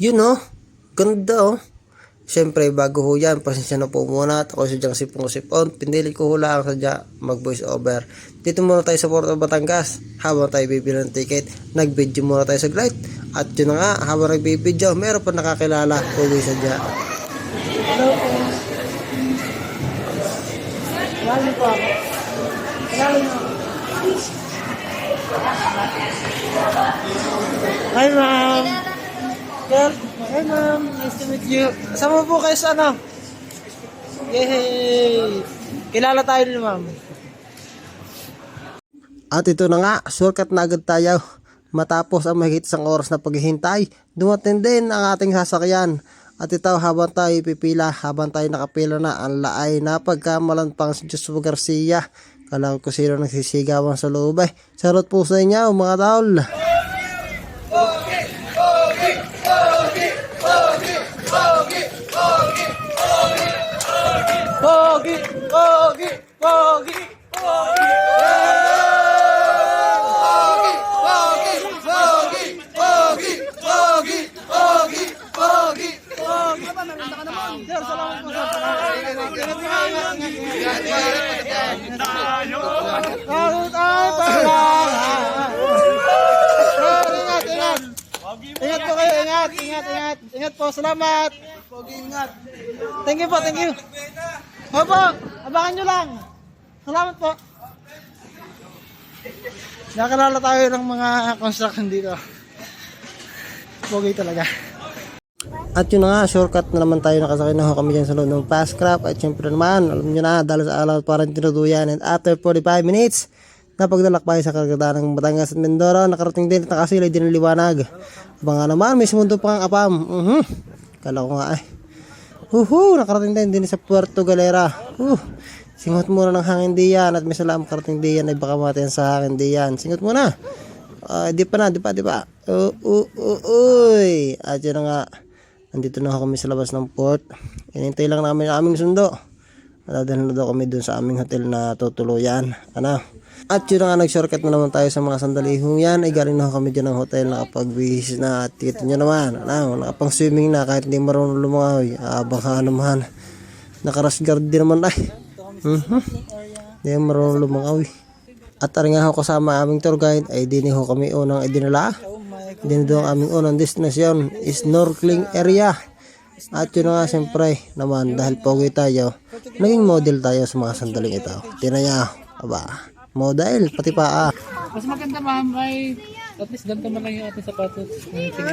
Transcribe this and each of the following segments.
Yun oh. Ganda oh. Siyempre, bago ho yan, pasensya na po muna at ako sadyang sipong-sipon. Pinili ko ho lang sadya mag-voice over. Dito muna tayo sa Porto Batangas. Habang tayo bibili ng ticket, nag-video muna tayo sa glide. At yun na nga, habang nagbibideo, meron pa nakakilala. Tuloy sadya. Hello po. Lalo po ako. Lalo ako. Hi, ma'am. Hi, ma'am. Nice to meet you. Sama po kayo sa ano? Yay! Kilala tayo ni ma'am. At ito na nga, shortcut na agad tayo. Matapos ang mahigit isang oras na paghihintay, dumating din ang ating sasakyan. At ito habang tayo pipila, habang tayo nakapila na, ang laay na pagkamalan pang si Joshua Garcia. Kala ko sino nagsisigawan sa loob eh. Sarot po sa inyo mga taol. Pogi! Pogi! Pogi! Pogi! Sir, salamat po sa Salamat ay pala. Sir, ingat, ingat. Ingat po kayo, ingat, ingat, ingat. Ingat po, salamat. ingat. Thank you po, thank you. Opo, abangan nyo lang. Salamat po. Nakalala tayo ng mga construction dito. Pogi talaga. At yun na nga, shortcut na naman tayo nakasakay na kami dyan sa loob ng fast craft. At syempre naman, alam nyo na, dahil sa alaw parang tinuduyan. And after 45 minutes, napagdalakbay sa karagatan ng Batangas at Mindoro, nakarating din at nakasilay din ng liwanag. Aba nga naman, may sumundo pa ang apam. Mhm. Kala ko nga eh. Huhu, nakarating din din sa Puerto Galera. Uh, singot muna ng hangin diyan at may salam karating diyan ay baka matayan sa hangin diyan. Singot muna. Ah, di pa na, di pa, di pa. Uh, uh, uh, uy. At yun na nga, nandito na kami sa labas ng port. Inintay lang namin ang aming sundo. Nadadala na daw kami dun sa aming hotel na tutuluyan. Ano? At yun nga, nag-shortcut na naman tayo sa mga sandalihong yan. Ay galing na kami dyan ng hotel, nakapag-bihis na. At kita nyo naman, ano, nakapang swimming na kahit hindi marunong lumangoy. Abang ka naman. Nakaras guard din naman ay. Mhm. Hindi marunong lumangoy. At ari nga ho kasama aming tour guide ay dini ho kami unang idinala. Dini doon aming unang destination snorkeling area. At yun nga siyempre naman dahil pogi tayo, naging model tayo sa mga sandaling ito. Tingnan niya, aba, model, pati paa. Mas maganda ma'am ay at least ganito man lang yung ating sapatos.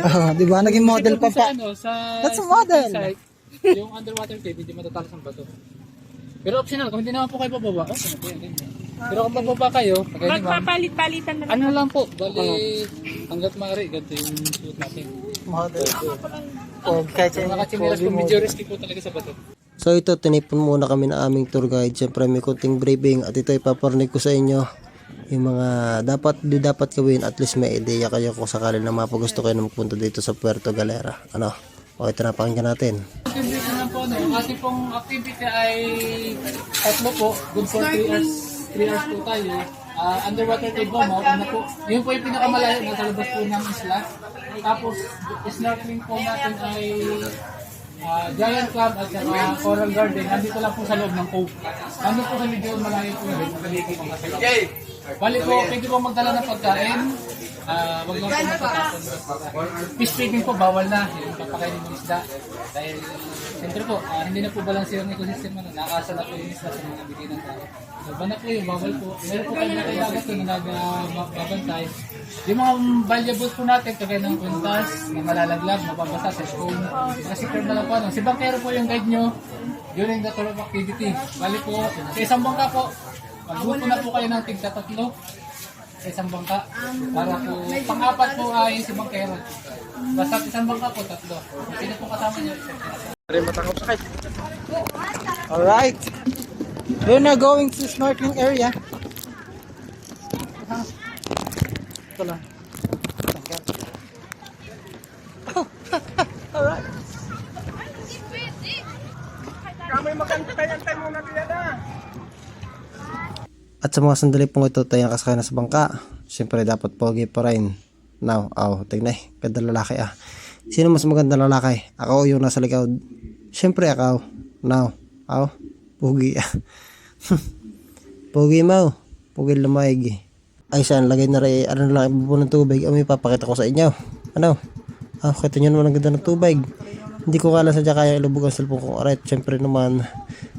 Ah, di ba? Naging model pa Sa pa. ano, sa That's a model. site, yung underwater cave, hindi matatalas ang bato. Pero optional, kung hindi naman po kayo bababa, okay na po yan. ganyan. Pero kung bababa kayo, ma'am, Magpapalit-palitan na ano lang po, bali, hanggat maaari, ganito yung suit natin. Model. Oh, kahit Kung sa nakachinilas po, medyo risky po talaga sa bato. So ito, tinipon muna kami na aming tour guide. Siyempre may kunting briefing at ito ipaparinig ko sa inyo yung mga dapat di dapat gawin at least may idea kayo kung sakali na mapagusto kayo na magpunta dito sa Puerto Galera. Ano? O ito na pakinggan natin. Activity naman po, no? Ating pong activity ay tatlo po. Good for 3 hours, 3 hours po tayo. Ah, underwater cave bomb, una po. Yun po yung pinakamalayo na sa labas po ng isla. Tapos, snorkeling po natin ay ah, giant crab at saka coral garden. Nandito lang po sa loob ng cove. Nandito po sa medyo malayo po yun. Nakaligid po sa loob. Bali po, pwede po magdala ng pagkain. Ah, wag po matatapon. Fish feeding po, bawal na. Yung ng isda. Dahil, siyempre po, ah, hindi na po balanse yung ecosystem na nakasa na po yung isda sa mga bigay ng tao. So, bana po yun, bawal po. Meron po kayo na dagat na nagbabantay. Yung mga valuables po natin, kagaya ng kwintas, na malalaglag, mababasa sa spoon. Kasi pero na lang po, ano. si Bankero po yung guide nyo during the tour of activity. Bali po, sa isang bangka po, magbuto na po kayo ng tigta tatlo sa isang bangka. Para po, pang-apat po ay si Bankero. Basta isang bangka po, tatlo. Sino po kasama niyo? Alright. We're now going to snorkeling area. Ito lang. Alright. At sa mga sandali pong ito tayong kasakay na sa bangka, siyempre dapat pogi pa rin. Now, aw, tignan eh, ganda lalaki ah. Sino mas maganda lalaki? Ako o yung nasa likod? Siyempre ako. Now. Ako? Pugi. Pugi mo. Pugi lumaig. Ay saan, lagay na rin, ano lang, ibubo ng tubig. Ay, may papakita ko sa inyo. Ano? Ah, kita nyo naman ang ganda ng tubig. Hindi ko kala sadya kaya ilubog ang cellphone ko. Alright, syempre naman,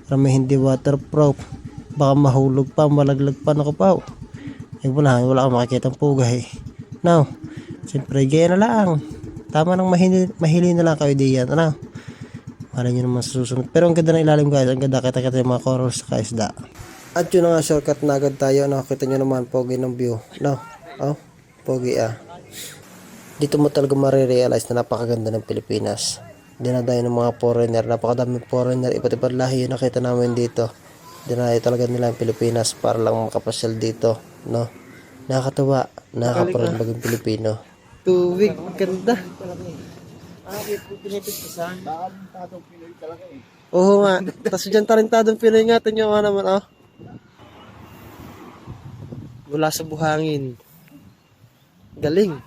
rami hindi waterproof. Baka mahulog pa, malaglag pa na ko pa. Yung wala, wala akong makikita pugay. Now, syempre, gaya na lang. Tama nang mahili, mahili na lang kayo diyan. Ano? Malay nyo naman sa susunod. Pero ang ganda ng ilalim guys. Ang ganda kita-kita yung mga corals sa isda. At yun na nga shortcut na agad tayo. No? Kita nyo naman, pogi ng view. No? Oh, pogi ah. Dito mo talaga marirealize na napakaganda ng Pilipinas. Dinadayo ng mga foreigner. Napakadaming foreigner. Iba't ibang lahi yung nakita namin dito. Dinayo talaga nila ang Pilipinas para lang makapasyal dito. No? Nakakatawa. Nakakaparang maging Pilipino. Tubig. Ganda. Oo nga. Tapos dyan talentadong Pinoy nga. Tingnan nga naman, oh. Mula sa buhangin. Galing.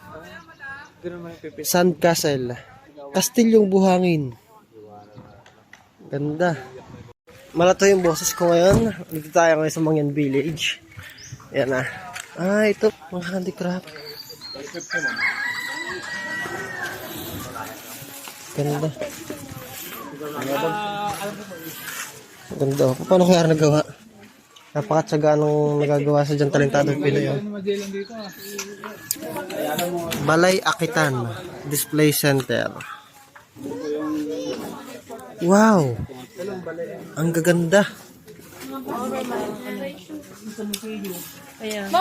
Sandcastle. Kastilyong buhangin. Ganda. Malato yung boses ko ngayon. Dito tayo ngayon sa Mangyan Village. Yan na. Ah, ito. Mga handicraft. Ganda. Ganda. Paano kaya nagawa? Napakatsaga nung nagagawa sa dyan talentadong Pinoy. oh. Ah. Balay Akitan Display Center. Wow! Ang gaganda.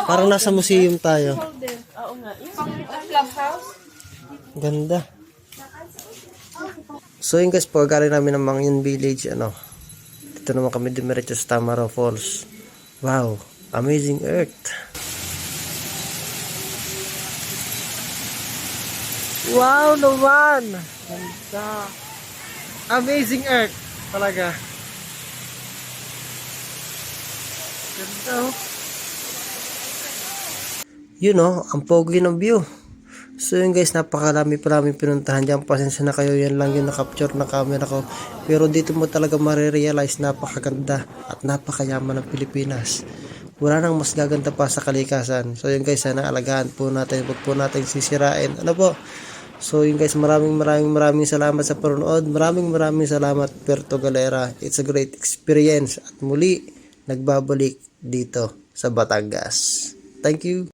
Parang nasa museum tayo. Ganda. So yun guys, pagkakaroon namin ng Mangyan Village, ano, dito naman kami dumiretso sa Tamaraw Falls. Wow, amazing earth. Wow naman! Ganda. Amazing earth. Talaga. Ganda oh. Yun oh, ang pogi ng view. So yun guys, napakarami pa namin pinuntahan dyan. Pasensya na kayo, yan lang yung nakapture na camera ko. Pero dito mo talaga marirealize napakaganda at napakayaman ng Pilipinas. Wala nang mas gaganda pa sa kalikasan. So yun guys, sana alagaan po natin. Huwag po natin sisirain. Ano po? So yun guys, maraming maraming maraming salamat sa panonood. Maraming maraming salamat Puerto Galera. It's a great experience. At muli, nagbabalik dito sa Batangas. Thank you.